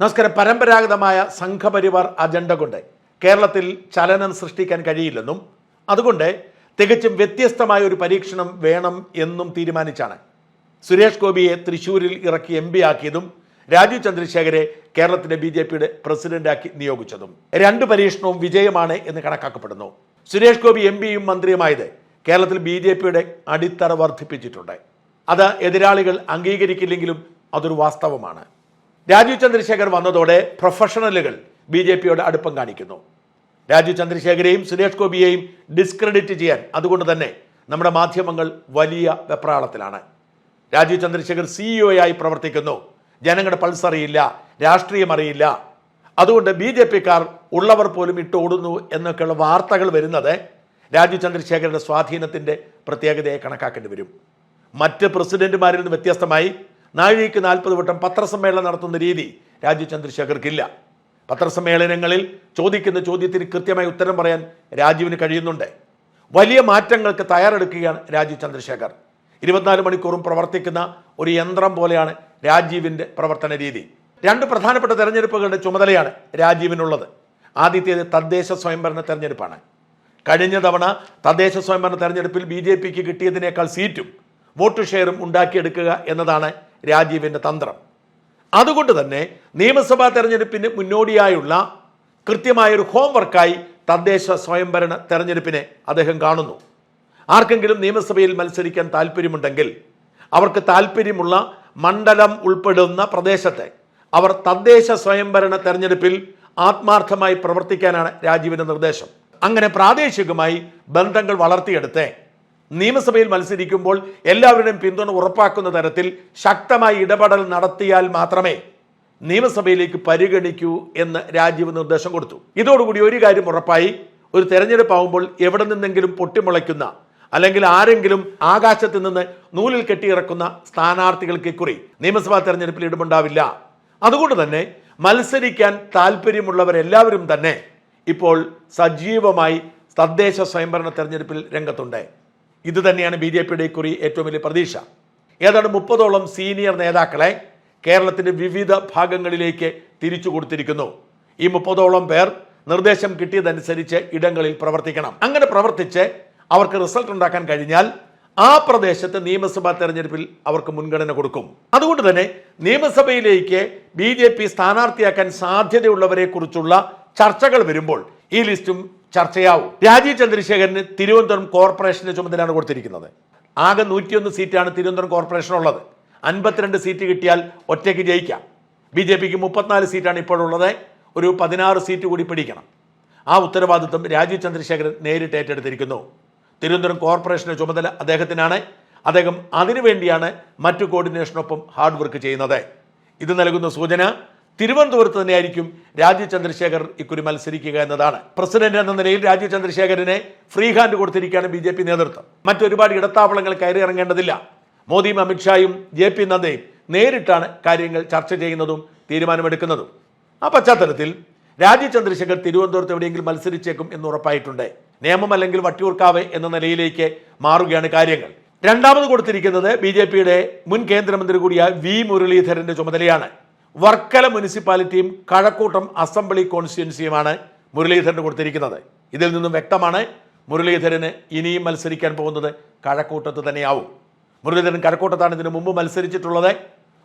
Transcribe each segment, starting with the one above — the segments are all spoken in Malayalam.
നമസ്കാരം. പരമ്പരാഗതമായ സംഘപരിവാർ അജണ്ട കൊണ്ട് കേരളത്തിൽ ചലനം സൃഷ്ടിക്കാൻ കഴിയില്ലെന്നും അതുകൊണ്ട് തികച്ചും വ്യത്യസ്തമായ ഒരു പരീക്ഷണം വേണം എന്നും തീരുമാനിച്ചാണ്. സുരേഷ് ഗോപിയെ തൃശൂരിൽ ഇറക്കി എം പി ആക്കിയതും രാജീവ് ചന്ദ്രശേഖരെ കേരളത്തിന്റെ ബി ജെ പിയുടെ പ്രസിഡന്റാക്കി നിയോഗിച്ചതും. രണ്ട് പരീക്ഷണവും വിജയമാണ് എന്ന് കണക്കാക്കപ്പെടുന്നു. സുരേഷ് ഗോപി എം പിയും മന്ത്രിയുമായത് കേരളത്തിൽ ബി ജെ പിയുടെ അടിത്തറ വർദ്ധിപ്പിച്ചിട്ടുണ്ട്. അത് എതിരാളികൾ അംഗീകരിക്കില്ലെങ്കിലും അതൊരു വാസ്തവമാണ്. രാജീവ് ചന്ദ്രശേഖർ വന്നതോടെ പ്രൊഫഷണലുകൾ ബി ജെ പിയോട് അടുപ്പം കാണിക്കുന്നു. രാജീവ് ചന്ദ്രശേഖരെയും സുരേഷ് ഗോപിയെയും ഡിസ്ക്രെഡിറ്റ് ചെയ്യാൻ അതുകൊണ്ട് തന്നെ നമ്മുടെ മാധ്യമങ്ങൾ വലിയ വെപ്രാളത്തിലാണ്. രാജീവ് ചന്ദ്രശേഖർ സിഇഒയായി ആയി പ്രവർത്തിക്കുന്നു. ജനങ്ങളുടെ പൾസ് അറിയില്ല രാഷ്ട്രീയം അറിയില്ല. അതുകൊണ്ട് ബി ജെ പിക്കാർ ഉള്ളവർ പോലും ഇട്ടോടുന്നു എന്നൊക്കെയുള്ള വാർത്തകൾ വരുന്നത് രാജീവ് ചന്ദ്രശേഖരന്റെ സ്വാധീനത്തിന്റെ പ്രത്യേകതയെ കണക്കാക്കേണ്ടി വരും. മറ്റ് പ്രസിഡന്റുമാരിൽ നിന്ന് വ്യത്യസ്തമായി നാഴികയ്ക്ക് നാൽപ്പത് വട്ടം പത്രസമ്മേളനം നടത്തുന്ന രീതി രാജീവ് ചന്ദ്രശേഖർക്കില്ല. പത്രസമ്മേളനങ്ങളിൽ ചോദിക്കുന്ന ചോദ്യത്തിന് കൃത്യമായ ഉത്തരം പറയാൻ രാജീവിന് കഴിയുന്നുണ്ട്. വലിയ മാറ്റങ്ങൾക്ക് തയ്യാറെടുക്കുകയാണ് രാജീവ് ചന്ദ്രശേഖർ. ഇരുപത്തിനാല് മണിക്കൂറും പ്രവർത്തിക്കുന്ന ഒരു യന്ത്രം പോലെയാണ് രാജീവിന്റെ പ്രവർത്തന രീതി. രണ്ട് പ്രധാനപ്പെട്ട തെരഞ്ഞെടുപ്പുകളുടെ ചുമതലയാണ് രാജീവിനുള്ളത്. ആദ്യത്തേത് തദ്ദേശ സ്വയംഭരണ തെരഞ്ഞെടുപ്പാണ്. കഴിഞ്ഞ തവണ തദ്ദേശ സ്വയംഭരണ തെരഞ്ഞെടുപ്പിൽ ബി ജെ പിക്ക് കിട്ടിയതിനേക്കാൾ സീറ്റും വോട്ട് ഷെയറും ഉണ്ടാക്കിയെടുക്കുക എന്നതാണ് രാജീവിന്റെ തന്ത്രം. അതുകൊണ്ട് തന്നെ നിയമസഭാ തെരഞ്ഞെടുപ്പിന് മുന്നോടിയായുള്ള കൃത്യമായൊരു ഹോംവർക്കായി തദ്ദേശ സ്വയംഭരണ തെരഞ്ഞെടുപ്പിനെ അദ്ദേഹം കാണുന്നു. ആർക്കെങ്കിലും നിയമസഭയിൽ മത്സരിക്കാൻ താല്പര്യമുണ്ടെങ്കിൽ അവർക്ക് താല്പര്യമുള്ള മണ്ഡലം ഉൾപ്പെടുന്ന പ്രദേശത്തെ അവർ തദ്ദേശ സ്വയംഭരണ തെരഞ്ഞെടുപ്പിൽ ആത്മാർത്ഥമായി പ്രവർത്തിക്കാനാണ് രാജീവിന്റെ നിർദ്ദേശം. അങ്ങനെ പ്രാദേശികമായി ബന്ധങ്ങൾ വളർത്തിയെടുത്ത് നിയമസഭയിൽ മത്സരിക്കുമ്പോൾ എല്ലാവരുടെയും പിന്തുണ ഉറപ്പാക്കുന്ന തരത്തിൽ ശക്തമായി ഇടപെടൽ നടത്തിയാൽ മാത്രമേ നിയമസഭയിലേക്ക് പരിഗണിക്കൂ എന്ന് രാജീവ് നിർദ്ദേശം കൊടുത്തു. ഇതോടുകൂടി ഒരു കാര്യം ഉറപ്പായി. ഒരു തെരഞ്ഞെടുപ്പ് ആവുമ്പോൾ എവിടെ നിന്നെങ്കിലും പൊട്ടിമുളയ്ക്കുന്ന അല്ലെങ്കിൽ ആരെങ്കിലും ആകാശത്ത് നിന്ന് നൂലിൽ കെട്ടിയിറക്കുന്ന സ്ഥാനാർത്ഥികൾക്ക് കുറി നിയമസഭാ തെരഞ്ഞെടുപ്പിൽ ഇടമുണ്ടാവില്ല. അതുകൊണ്ട് തന്നെ മത്സരിക്കാൻ താല്പര്യമുള്ളവരെല്ലാവരും തന്നെ ഇപ്പോൾ സജീവമായി തദ്ദേശ സ്വയംഭരണ തെരഞ്ഞെടുപ്പിൽ രംഗത്തുണ്ട്. ഇത് തന്നെയാണ് ബി ജെ പിയുടെ ഇക്കുറി ഏറ്റവും വലിയ പ്രതീക്ഷ. ഏതാണ്ട് മുപ്പതോളം സീനിയർ നേതാക്കളെ കേരളത്തിന്റെ വിവിധ ഭാഗങ്ങളിലേക്ക് തിരിച്ചു കൊടുത്തിരിക്കുന്നു. ഈ മുപ്പതോളം പേർ നിർദ്ദേശം കിട്ടിയതനുസരിച്ച് ഇടങ്ങളിൽ പ്രവർത്തിക്കണം. അങ്ങനെ പ്രവർത്തിച്ച് അവർക്ക് റിസൾട്ട് ഉണ്ടാക്കാൻ കഴിഞ്ഞാൽ ആ പ്രദേശത്ത് നിയമസഭാ തെരഞ്ഞെടുപ്പിൽ അവർക്ക് മുൻഗണന കൊടുക്കും. അതുകൊണ്ട് തന്നെ നിയമസഭയിലേക്ക് ബി ജെ പി സ്ഥാനാർത്ഥിയാക്കാൻ സാധ്യതയുള്ളവരെ കുറിച്ചുള്ള ചർച്ചകൾ വരുമ്പോൾ ഈ ലിസ്റ്റും ചർച്ചയാവും. രാജീവ് ചന്ദ്രശേഖരന് തിരുവനന്തപുരം കോർപ്പറേഷന്റെ ചുമതലയാണ് കൊടുത്തിരിക്കുന്നത്. ആകെ നൂറ്റിയൊന്ന് സീറ്റാണ് തിരുവനന്തപുരം കോർപ്പറേഷൻ ഉള്ളത്. അൻപത്തിരണ്ട് സീറ്റ് കിട്ടിയാൽ ഒറ്റയ്ക്ക് ജയിക്കാം. ബി ജെ പിക്ക് മുപ്പത്തിനാല് സീറ്റാണ് ഇപ്പോഴുള്ളത്. ഒരു പതിനാറ് സീറ്റ് കൂടി പിടിക്കണം. ആ ഉത്തരവാദിത്വം രാജീവ് ചന്ദ്രശേഖരൻ നേരിട്ട് ഏറ്റെടുത്തിരിക്കുന്നു. തിരുവനന്തപുരം കോർപ്പറേഷന്റെ ചുമതല അദ്ദേഹത്തിനാണ്. അദ്ദേഹം അതിനുവേണ്ടിയാണ് മറ്റു കോർഡിനേഷനൊപ്പം ഹാർഡ് വർക്ക് ചെയ്യുന്നത്. ഇത് നൽകുന്ന സൂചന തിരുവനന്തപുരത്ത് തന്നെയായിരിക്കും രാജീവ് ചന്ദ്രശേഖർ ഇക്കുറി മത്സരിക്കുക എന്നതാണ്. പ്രസിഡന്റ് എന്ന നിലയിൽ രാജീവ് ചന്ദ്രശേഖരനെ ഫ്രീ ഹാൻഡ് കൊടുത്തിരിക്കുകയാണ് ബി ജെ പി നേതൃത്വം. മറ്റൊരുപാട് ഇടത്താവളങ്ങൾ കയറി ഇറങ്ങേണ്ടതില്ല. മോദിയും അമിത്ഷായും ജെ പി നദ്ദയും നേരിട്ടാണ് കാര്യങ്ങൾ ചർച്ച ചെയ്യുന്നതും തീരുമാനമെടുക്കുന്നതും. ആ പശ്ചാത്തലത്തിൽ രാജീവ് ചന്ദ്രശേഖർ തിരുവനന്തപുരത്ത് എവിടെയെങ്കിലും മത്സരിച്ചേക്കും എന്ന് ഉറപ്പായിട്ടുണ്ട്. നിയമം അല്ലെങ്കിൽ വട്ടിയൂർക്കാവ് എന്ന നിലയിലേക്ക് മാറുകയാണ് കാര്യങ്ങൾ. രണ്ടാമത് കൊടുത്തിരിക്കുന്നത് ബി മുൻ കേന്ദ്രമന്ത്രി കൂടിയായ വി മുരളീധരന്റെ ചുമതലയാണ്. വർക്കല മുനിസിപ്പാലിറ്റിയും കഴക്കൂട്ടം അസംബ്ലി കോൺസ്റ്റിറ്റ്യൻസിയുമാണ് മുരളീധരന് കൊടുത്തിരിക്കുന്നത്. ഇതിൽ നിന്നും വ്യക്തമാണ് മുരളീധരന് ഇനിയും മത്സരിക്കാൻ പോകുന്നത് കഴക്കൂട്ടത്ത് തന്നെയാവും. മുരളീധരൻ കഴക്കൂട്ടത്താണ് ഇതിനു മുമ്പ് മത്സരിച്ചിട്ടുള്ളത്.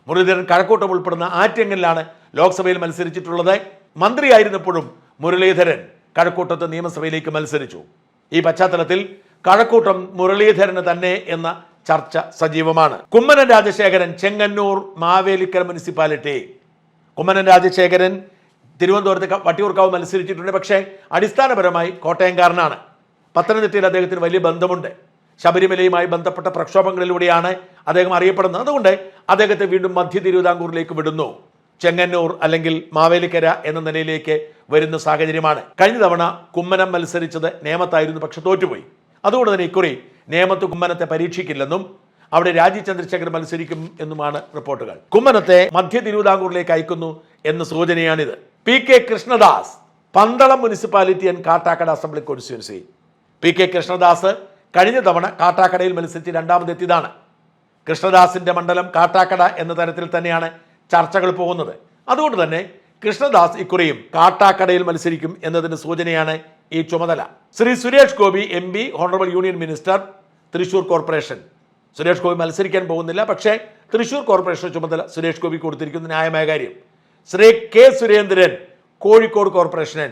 മുരളീധരൻ കഴക്കൂട്ടം ഉൾപ്പെടുന്ന ആറ്റിങ്ങലിലാണ് ലോക്സഭയിൽ മത്സരിച്ചിട്ടുള്ളത്. മന്ത്രിയായിരുന്നപ്പോഴും മുരളീധരൻ കഴക്കൂട്ടത്ത് നിയമസഭയിലേക്ക് മത്സരിച്ചു. ഈ പശ്ചാത്തലത്തിൽ കഴക്കൂട്ടം മുരളീധരന് തന്നെ എന്ന ചർച്ച സജീവമാണ്. കുമ്മനം രാജശേഖരൻ ചെങ്ങന്നൂർ മാവേലിക്കര മുനിസിപ്പാലിറ്റി. കുമ്മനം രാജശേഖരൻ തിരുവനന്തപുരത്ത് വട്ടിയൂർക്കാവ് മത്സരിച്ചിട്ടുണ്ട്. പക്ഷേ അടിസ്ഥാനപരമായി കോട്ടയംകാരനാണ്. പത്തനംതിട്ടയിൽ അദ്ദേഹത്തിന് വലിയ ബന്ധമുണ്ട്. ശബരിമലയുമായി ബന്ധപ്പെട്ട പ്രക്ഷോഭങ്ങളിലൂടെയാണ് അദ്ദേഹം അറിയപ്പെടുന്നത്. അതുകൊണ്ട് അദ്ദേഹത്തെ വീണ്ടും മധ്യ തിരുവിതാംകൂറിലേക്ക് വിടുന്നു. ചെങ്ങന്നൂർ അല്ലെങ്കിൽ മാവേലിക്കര എന്ന നിലയിലേക്ക് വരുന്ന സാഹചര്യമാണ്. കഴിഞ്ഞ തവണ കുമ്മനം മത്സരിച്ചത് നേമത്തായിരുന്നു പക്ഷെ തോറ്റുപോയി. അതുകൊണ്ട് തന്നെ ഇക്കുറി നേമത്ത് കുമ്മനത്തെ പരീക്ഷിക്കില്ലെന്നും അവിടെ രാജീവ് ചന്ദ്രശേഖർ മത്സരിക്കും എന്നുമാണ് റിപ്പോർട്ടുകൾ. കുമ്മനത്തെ മധ്യ തിരുവിതാംകൂറിലേക്ക് അയക്കുന്നു എന്ന സൂചനയാണിത്. P K Krishnadas Pandalam municipality and Kattakkada assembly constituency. P K Krishnadas കഴിഞ്ഞ തവണ കാട്ടാക്കടയിൽ മത്സരിച്ച് രണ്ടാമതെത്തിയതാണ്. കൃഷ്ണദാസിന്റെ മണ്ഡലം കാട്ടാക്കട എന്ന തരത്തിൽ തന്നെയാണ് ചർച്ചകൾ പോകുന്നത്. അതുകൊണ്ട് തന്നെ കൃഷ്ണദാസ് ഇക്കുറിയും കാട്ടാക്കടയിൽ മത്സരിക്കും എന്നതിന് സൂചനയാണ് ഈ ചുമതല. Shri Suresh Gopi M P honourable union minister Thrissur corporation. Suresh Gopi മത്സരിക്കാൻ പോകുന്നില്ല പക്ഷേ തൃശൂർ കോർപ്പറേഷൻ ചുമതല സുരേഷ് ഗോപി കൊടുത്തിരിക്കുന്ന ന്യായമായ കാര്യം. ശ്രീ കെ സുരേന്ദ്രൻ കോഴിക്കോട് കോർപ്പറേഷൻ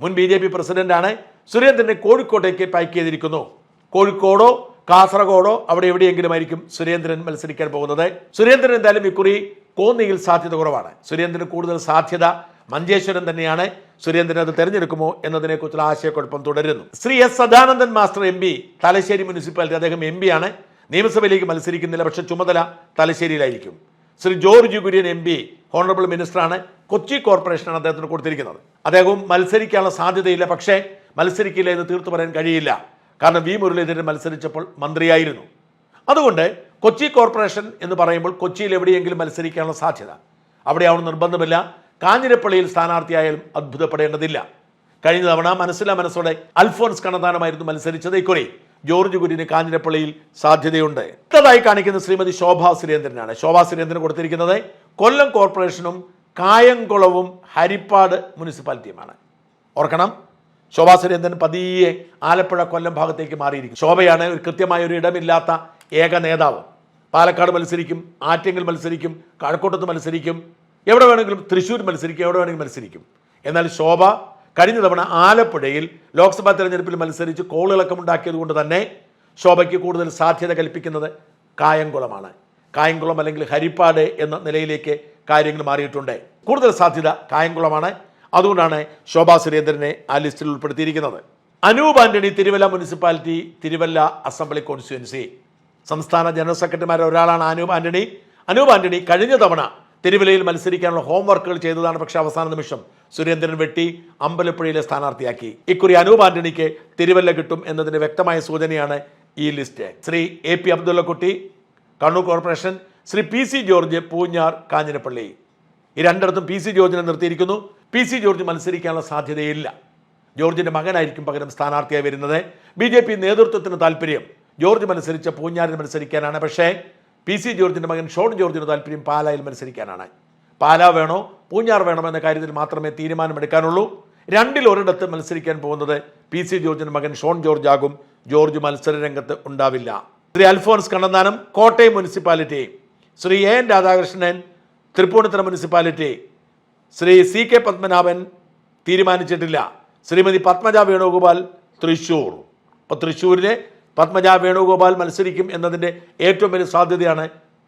മുൻ ബി ജെ പി പ്രസിഡന്റാണ്. സുരേന്ദ്രനെ കോഴിക്കോട്ടേക്ക് പാക്ക് ചെയ്തിരിക്കുന്നു. കോഴിക്കോടോ കാസർഗോഡോ അവിടെ എവിടെയെങ്കിലും ആയിരിക്കും സുരേന്ദ്രൻ മത്സരിക്കാൻ പോകുന്നത്. സുരേന്ദ്രൻ എന്തായാലും ഇക്കുറി കോന്നിയിൽ സാധ്യത കുറവാണ്. സുരേന്ദ്രന് കൂടുതൽ സാധ്യത മഞ്ചേശ്വരം തന്നെയാണ് സുരേന്ദ്രൻ അത് തെരഞ്ഞെടുക്കുമോ എന്നതിനെക്കുറിച്ചുള്ള ആശയക്കുഴപ്പം തുടരുന്നു. Shri S Sadanandan master M P Thalassery municipality അദ്ദേഹം എം ആണ്. നിയമസഭയിലേക്ക് മത്സരിക്കുന്നില്ല പക്ഷേ ചുമതല തലശ്ശേരിയിലായിരിക്കും. Shri George Kurian M P honourable മിനിസ്റ്ററാണ് Kochi കോർപ്പറേഷനാണ് അദ്ദേഹത്തിന് കൊടുത്തിരിക്കുന്നത്. അദ്ദേഹവും മത്സരിക്കാനുള്ള സാധ്യതയില്ല പക്ഷേ മത്സരിക്കില്ല എന്ന് തീർത്തു പറയാൻ കഴിയില്ല. കാരണം വി മുരളീധരൻ മത്സരിച്ചപ്പോൾ മന്ത്രിയായിരുന്നു. അതുകൊണ്ട് കൊച്ചി കോർപ്പറേഷൻ എന്ന് പറയുമ്പോൾ കൊച്ചിയിൽ എവിടെയെങ്കിലും മത്സരിക്കാനുള്ള സാധ്യത. അവിടെ അവിടെയാവണം നിർബന്ധമില്ല. കാഞ്ഞിരപ്പള്ളിയിൽ സ്ഥാനാർത്ഥിയായാലും അത്ഭുതപ്പെടേണ്ടതില്ല. കഴിഞ്ഞ തവണ മനസ്സിലാ മനസ്സോടെ അൽഫോൺസ് കണ്ണതാനമായിരുന്നു മത്സരിച്ചത്. ഇക്കുറി ജോർജ് കുര്യന് കാഞ്ഞിരപ്പള്ളിയിൽ സാധ്യതയുണ്ട്. അടുത്തതായി കാണിക്കുന്ന ശ്രീമതി ശോഭാ സുരേന്ദ്രനാണ്. ശോഭാ സുരേന്ദ്രൻ കൊടുത്തിരിക്കുന്നത് കൊല്ലം കോർപ്പറേഷനും കായംകുളവും ഹരിപ്പാട് മുനിസിപ്പാലിറ്റിയുമാണ്. ഓർക്കണം ശോഭാ സുരേന്ദ്രൻ പതിയെ ആലപ്പുഴ കൊല്ലം ഭാഗത്തേക്ക് മാറിയിരിക്കും ശോഭയാണ് ഒരു കൃത്യമായ ഒരു ഇടമില്ലാത്ത ഏക നേതാവ്. പാലക്കാട് മത്സരിക്കും ആറ്റിങ്ങൽ മത്സരിക്കും കഴക്കൂട്ടത്ത് മത്സരിക്കും എവിടെ വേണമെങ്കിലും തൃശ്ശൂർ മത്സരിക്കും എവിടെ വേണമെങ്കിലും മത്സരിക്കും. എന്നാൽ ശോഭ കഴിഞ്ഞ തവണ ആലപ്പുഴയിൽ ലോക്സഭാ തെരഞ്ഞെടുപ്പിൽ മത്സരിച്ച് കോളിളക്കമുണ്ടാക്കിയത് കൊണ്ട് തന്നെ ശോഭയ്ക്ക് കൂടുതൽ സാധ്യത കൽപ്പിക്കുന്നത് കായംകുളമാണ്. കായംകുളം അല്ലെങ്കിൽ ഹരിപ്പാട് എന്ന നിലയിലേക്ക് കാര്യങ്ങൾ മാറിയിട്ടുണ്ട്. കൂടുതൽ സാധ്യത കായംകുളമാണ്. അതുകൊണ്ടാണ് ശോഭാ സുരേന്ദ്രനെ ആ ലിസ്റ്റിൽ ഉൾപ്പെടുത്തിയിരിക്കുന്നത്. Anoop Antony Thiruvalla municipality Thiruvalla assembly constituency. സംസ്ഥാന ജനറൽ സെക്രട്ടറിമാരിൽ ഒരാളാണ് അനൂപ് ആന്റണി. അനൂപ് ആന്റണി കഴിഞ്ഞ തവണ തിരുവല്ലയിൽ മത്സരിക്കാനുള്ള ഹോംവർക്കുകൾ ചെയ്തതാണ് പക്ഷേ അവസാന നിമിഷം സുരേന്ദ്രൻ വെട്ടി അമ്പലപ്പുഴയിലെ സ്ഥാനാർത്ഥിയാക്കി. ഇക്കുറി അനൂപ് ആന്റണിക്ക് തിരുവല്ല കിട്ടും എന്നതിന് വ്യക്തമായ സൂചനയാണ് ഈ list. Shri A P Abdullakutty Kannur corporation Shri P C George Poonjar Kanjirappally. ഈ രണ്ടിടത്തും പി സി ജോർജിനെ നിർത്തിയിരിക്കുന്നു. പി സി ജോർജ് മത്സരിക്കാനുള്ള സാധ്യതയില്ല. ജോർജിന്റെ മകനായിരിക്കും പകരം സ്ഥാനാർത്ഥിയായി വരുന്നത്. ബി ജെ പി നേതൃത്വത്തിന് താല്പര്യം ജോർജ് മത്സരിച്ച പൂഞ്ഞാറിന് മത്സരിക്കാനാണ്. പക്ഷേ പി സി ജോർജിന്റെ മകൻ ഷോൺ ജോർജിന് താല്പര്യം പാലായിൽ മത്സരിക്കാനാണ്. പാല വേണോ? പൂഞ്ഞാർ വേണോ എന്ന കാര്യത്തിൽ മാത്രമേ തീരുമാനമെടുക്കാനുള്ളൂ. രണ്ടിൽ ഒരിടത്ത് മത്സരിക്കാൻ പോകുന്നത് പി സി ജോർജിന്റെ മകൻ ഷോൺ ജോർജ് ആകും ജോർജ് മത്സര രംഗത്ത് ഉണ്ടാവില്ല. Shri Alphons Kannanthanam Kottayam municipality. Shri A N Radhakrishnan Thrippunithura municipality. Shri C K Padmanabhan തീരുമാനിച്ചിട്ടില്ല. ശ്രീമതി പത്മജ വേണുഗോപാൽ തൃശ്ശൂർ അപ്പോൾ തൃശ്ശൂരിലെ പത്മജ വേണുഗോപാൽ മത്സരിക്കും എന്നതിന്റെ ഏറ്റവും വലിയ സാധ്യതയാണ്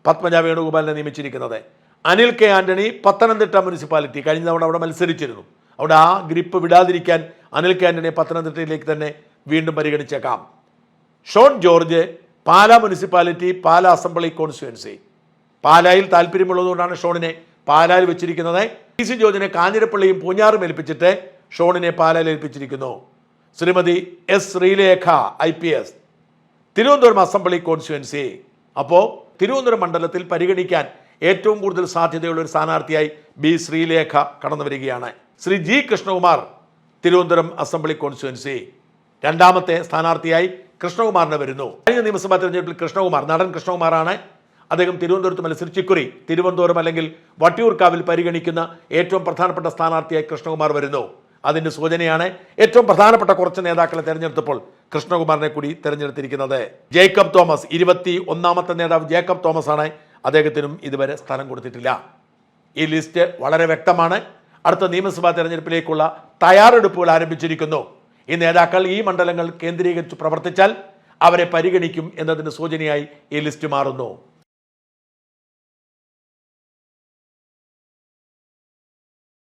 പത്മജ വേണുഗോപാലിനെ നിയമിച്ചിരിക്കുന്നത്. അനിൽ കെ ആന്റണി പത്തനംതിട്ട മുനിസിപ്പാലിറ്റി കഴിഞ്ഞ തവണ അവിടെ മത്സരിച്ചിരുന്നു. അവിടെ ആ ഗ്രിപ്പ് വിടാതിരിക്കാൻ അനിൽ കെ ആന്റണിയെ പത്തനംതിട്ടയിലേക്ക് തന്നെ വീണ്ടും പരിഗണിച്ചേക്കാം. Shone George Pala municipality Pala assembly constituency പാലായിൽ താല്പര്യമുള്ളതുകൊണ്ടാണ് ഷോണിനെ പാലായിൽ വെച്ചിരിക്കുന്നത്. പി സി ജോർജിനെ കാഞ്ഞിരപ്പള്ളിയും പൂഞ്ഞാറും ഏൽപ്പിച്ചിട്ട് ഷോണിനെ പാലായിൽ ഏൽപ്പിച്ചിരിക്കുന്നു. Shrimati S Sreelekha I P S. Thiruvananthapuram assembly constituency അപ്പോൾ തിരുവനന്തപുരം മണ്ഡലത്തിൽ പരിഗണിക്കാൻ ഏറ്റവും കൂടുതൽ സാധ്യതയുള്ള ഒരു സ്ഥാനാർത്ഥിയായി ബി ശ്രീലേഖ കടന്നു വരികയാണ്. Shri G Krishnakumar Thiruvananthapuram assembly constituency രണ്ടാമത്തെ സ്ഥാനാർത്ഥിയായി കൃഷ്ണകുമാറിന് വരുന്നു. കഴിഞ്ഞ നിയമസഭാ തെരഞ്ഞെടുപ്പിൽ കൃഷ്ണകുമാർ നടൻ കൃഷ്ണകുമാറാണ്. അദ്ദേഹം തിരുവനന്തപുരത്ത് മത്സരിച്ചിക്കുറി തിരുവനന്തപുരം അല്ലെങ്കിൽ വട്ടിയൂർക്കാവിൽ പരിഗണിക്കുന്ന ഏറ്റവും പ്രധാനപ്പെട്ട സ്ഥാനാർത്ഥിയായി കൃഷ്ണകുമാർ വരുന്നു. അതിന്റെ സൂചനയാണ് ഏറ്റവും പ്രധാനപ്പെട്ട കുറച്ച് നേതാക്കളെ തെരഞ്ഞെടുത്തപ്പോൾ കൃഷ്ണകുമാറിനെ കൂടി തെരഞ്ഞെടുത്തിരിക്കുന്നത് ജേക്കബ് തോമസ് ഇരുപത്തി ഒന്നാമത്തെ നേതാവ് ജേക്കബ് തോമസ് ആണ് അദ്ദേഹത്തിനും ഇതുവരെ സ്ഥലം കൊടുത്തിട്ടില്ല. ഈ ലിസ്റ്റ് വളരെ വ്യക്തമാണ്. അടുത്ത നിയമസഭാ തെരഞ്ഞെടുപ്പിലേക്കുള്ള തയ്യാറെടുപ്പുകൾ ആരംഭിച്ചിരിക്കുന്നു. ഈ നേതാക്കൾ ഈ മണ്ഡലങ്ങൾ കേന്ദ്രീകരിച്ച് പ്രവർത്തിച്ചാൽ അവരെ പരിഗണിക്കും എന്നതിന് സൂചനയായി ഈ ലിസ്റ്റ് മാറുന്നു.